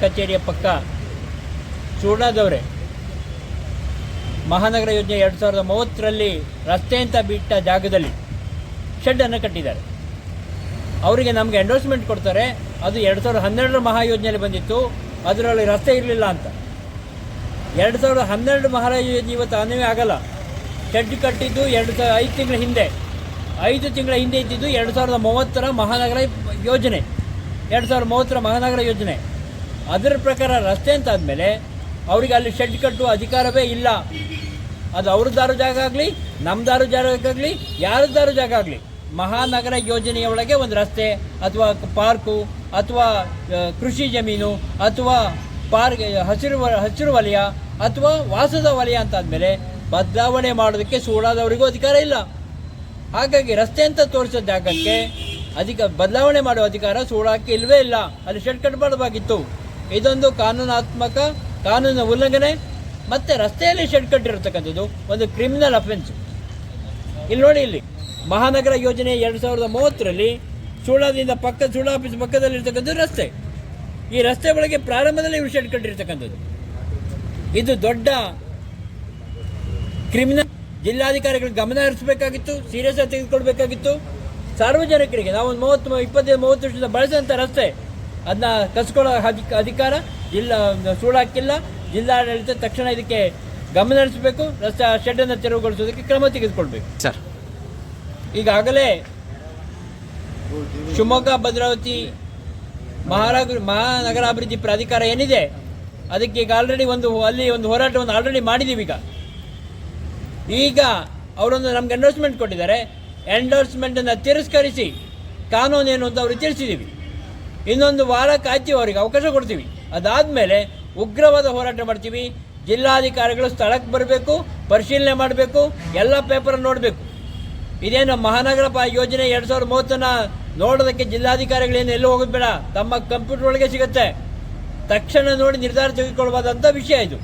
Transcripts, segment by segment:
ಕಚೇರಿಯ ಪಕ್ಕ ಚೂಡಾದವರೇ ಮಹಾನಗರ ಯೋಜನೆ ಎರಡು ಸಾವಿರದ ಮೂವತ್ತರಲ್ಲಿ ರಸ್ತೆ ಅಂತ ಬಿಟ್ಟ ಜಾಗದಲ್ಲಿ ಶೆಡ್ಡನ್ನು ಕಟ್ಟಿದ್ದಾರೆ. ಅವರಿಗೆ ನಮಗೆ ಎಂಡೋರ್ಸ್ಮೆಂಟ್ ಕೊಡ್ತಾರೆ. ಅದು ಎರಡು ಸಾವಿರದ ಹನ್ನೆರಡರ ಮಹಾಯೋಜನೆಯಲ್ಲಿ ಬಂದಿತ್ತು. ಅದರಲ್ಲಿ ರಸ್ತೆ ಇರಲಿಲ್ಲ ಅಂತ. ಎರಡು ಸಾವಿರದ ಹನ್ನೆರಡು ಮಹಾಯೋಜನೆ ಇವತ್ತು ಅನ್ವಯ ಆಗಲ್ಲ. ಶೆಡ್ ಕಟ್ಟಿದ್ದು ಎರಡು ಸಾವಿರ ಐದು ತಿಂಗಳ ಹಿಂದೆ. ಐದು ತಿಂಗಳ ಹಿಂದೆ ಇದ್ದಿದ್ದು ಎರಡು ಸಾವಿರದ ಮೂವತ್ತರ ಮಹಾನಗರ ಯೋಜನೆ. ಎರಡು ಸಾವಿರದ ಮೂವತ್ತರ ಮಹಾನಗರ ಯೋಜನೆ. ಅದರ ಪ್ರಕಾರ ರಸ್ತೆ ಅಂತ ಆದಮೇಲೆ ಅವರಿಗೆ ಅಲ್ಲಿ ಶೆಡ್ ಕಟ್ಟುವ ಅಧಿಕಾರವೇ ಇಲ್ಲ. ಅದು ಅವ್ರದ್ದಾರು ಜಾಗ ಆಗಲಿ ನಮ್ಮದಾರು ಜಾಗ ಆಗಲಿ ದಾರು ಜಾಗ ಆಗಲಿ. ಮಹಾನಗರ ಯೋಜನೆಯ ಒಳಗೆ ಒಂದು ರಸ್ತೆ, ಅಥವಾ ಪಾರ್ಕು, ಅಥವಾ ಕೃಷಿ ಜಮೀನು, ಅಥವಾ ಪಾರ್ಕ್, ಹಸಿರು ಹಸಿರು ವಲಯ, ಅಥವಾ ವಾಸದ ವಲಯ ಅಂತ ಆದಮೇಲೆ ಬದಲಾವಣೆ ಮಾಡೋದಕ್ಕೆ ಸೂಡಾದವರಿಗೂ ಅಧಿಕಾರ ಇಲ್ಲ. ಹಾಗಾಗಿ ರಸ್ತೆ ಅಂತ ತೋರಿಸೋ ಜಾಗಕ್ಕೆ ಅಧಿಕ, ಬದಲಾವಣೆ ಮಾಡುವ ಅಧಿಕಾರ ಸೂಡಾಕ್ಕೆ ಇಲ್ಲವೇ ಇಲ್ಲ. ಅಲ್ಲಿ ಶೆಡ್ ಕಟ್ಟಬಾರ್ದಾಗಿತ್ತು. ಇದೊಂದು ಕಾನೂನಾತ್ಮಕ ಕಾನೂನಿನ ಉಲ್ಲಂಘನೆ ಮತ್ತೆ ರಸ್ತೆಯಲ್ಲಿ ಶೆಡ್ ಕಟ್ಟಿರತಕ್ಕಂಥದ್ದು ಒಂದು ಕ್ರಿಮಿನಲ್ ಅಫೆನ್ಸ್ ಇಲ್ಲಿ ನೋಡಿ ಇಲ್ಲಿ, ಮಹಾನಗರ ಯೋಜನೆ ಎರಡು ಸಾವಿರದ ಮೂವತ್ತರಲ್ಲಿ ಸೂಳಾದಿಂದ ಪಕ್ಕ ಸೂಳಾ ಆಫೀಸ್ ಪಕ್ಕದಲ್ಲಿರ್ತಕ್ಕಂಥದ್ದು ರಸ್ತೆ. ಈ ರಸ್ತೆ ಒಳಗೆ ಪ್ರಾರಂಭದಲ್ಲಿ ಇವರು ಶೆಡ್ ಕಟ್ಟಿರ್ತಕ್ಕಂಥದ್ದು ಇದು ದೊಡ್ಡ ಕ್ರಿಮಿನಲ್ ಜಿಲ್ಲಾಧಿಕಾರಿಗಳು ಗಮನ ಹರಿಸಬೇಕಾಗಿತ್ತು ಸೀರಿಯಸ್ ಆಗಿ ತೆಗೆದುಕೊಳ್ಬೇಕಾಗಿತ್ತು. ಸಾರ್ವಜನಿಕರಿಗೆ ನಾವು ಮೂವತ್ತು, ಇಪ್ಪತ್ತೈದು, ಮೂವತ್ತು ವರ್ಷದಿಂದ ಬಳಸಿದಂಥ ರಸ್ತೆ. ಅದನ್ನ ಕಸ್ಕೊಳ್ಳೋ ಅಧಿಕ ಅಧಿಕಾರ ಜಿಲ್ಲಾ ಸೂಳಾಕಿಲ್ಲ ಜಿಲ್ಲಾಡಳಿತ ತಕ್ಷಣ ಇದಕ್ಕೆ ಗಮನ ಹರಿಸಬೇಕು ರಸ್ತೆ ಶೆಡ್ಡನ್ನು ತೆರವುಗೊಳಿಸೋದಕ್ಕೆ ಕ್ರಮ ತೆಗೆದುಕೊಳ್ಬೇಕು. ಸರ್. ಈಗಾಗಲೇ ಶಿವಮೊಗ್ಗ ಭದ್ರಾವತಿ ಮಹಾನಗರ ಮಹಾನಗರಾಭಿವೃದ್ಧಿ ಪ್ರಾಧಿಕಾರ ಏನಿದೆ ಅದಕ್ಕೆ ಈಗ ಆಲ್ರೆಡಿ ಒಂದು ಅಲ್ಲಿ ಒಂದು ಹೋರಾಟವನ್ನು ಆಲ್ರೆಡಿ ಮಾಡಿದ್ದೀವಿ ಈಗ. ಈಗ ಅವರೊಂದು ನಮ್ಗೆ ಎಂಡೋರ್ಸ್ಮೆಂಟ್ ಕೊಟ್ಟಿದ್ದಾರೆ. ಎಂಡೋರ್ಸ್ಮೆಂಟನ್ನು ತಿರಸ್ಕರಿಸಿ ಕಾನೂನೇನು ಅಂತ ಅವರು ತಿಳಿಸಿದ್ದೀವಿ ಇನ್ನೊಂದು ವಾರ ಕಾಯ್ತೀವಿ ಅವರಿಗೆ ಅವಕಾಶ ಕೊಡ್ತೀವಿ. ಅದಾದಮೇಲೆ ಉಗ್ರವಾದ ಹೋರಾಟ ಮಾಡ್ತೀವಿ. ಜಿಲ್ಲಾಧಿಕಾರಿಗಳು ಸ್ಥಳಕ್ಕೆ ಬರಬೇಕು, ಪರಿಶೀಲನೆ ಮಾಡಬೇಕು, ಎಲ್ಲ ಪೇಪರ್ ನೋಡಬೇಕು. ಇದೇನು ಮಹಾನಗರ ಯೋಜನೆ ಎರಡು ಸಾವಿರದ ಮೂವತ್ತನ್ನ ನೋಡೋದಕ್ಕೆ ಜಿಲ್ಲಾಧಿಕಾರಿಗಳೇನು ಎಲ್ಲೂ ಹೋಗೋದು ಬೇಡ. ತಮ್ಮ ಕಂಪ್ಯೂಟರ್ ಒಳಗೆ ಸಿಗುತ್ತೆ. ತಕ್ಷಣ ನೋಡಿ ನಿರ್ಧಾರ ತೆಗೆದುಕೊಳ್ಬೋದಂಥ ವಿಷಯ ಇದು.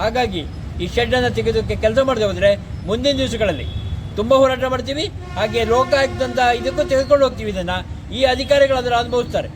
ಹಾಗಾಗಿ ಈ ಶೆಡ್ಡನ್ನು ತೆಗೆದಕ್ಕೆ ಕೆಲಸ ಮಾಡದೆ ಹೋದರೆ ಮುಂದಿನ ದಿವಸಗಳಲ್ಲಿ ತುಂಬ ಹೋರಾಟ ಮಾಡ್ತೀವಿ. ಹಾಗೆ ಲೋಕಾಯುಕ್ತಂತ ಇದಕ್ಕೂ ತೆಗೆದುಕೊಂಡು ಹೋಗ್ತೀವಿ ಇದನ್ನು. ಈ ಅಧಿಕಾರಿಗಳು ಅದನ್ನು ಅನುಭವಿಸ್ತಾರೆ.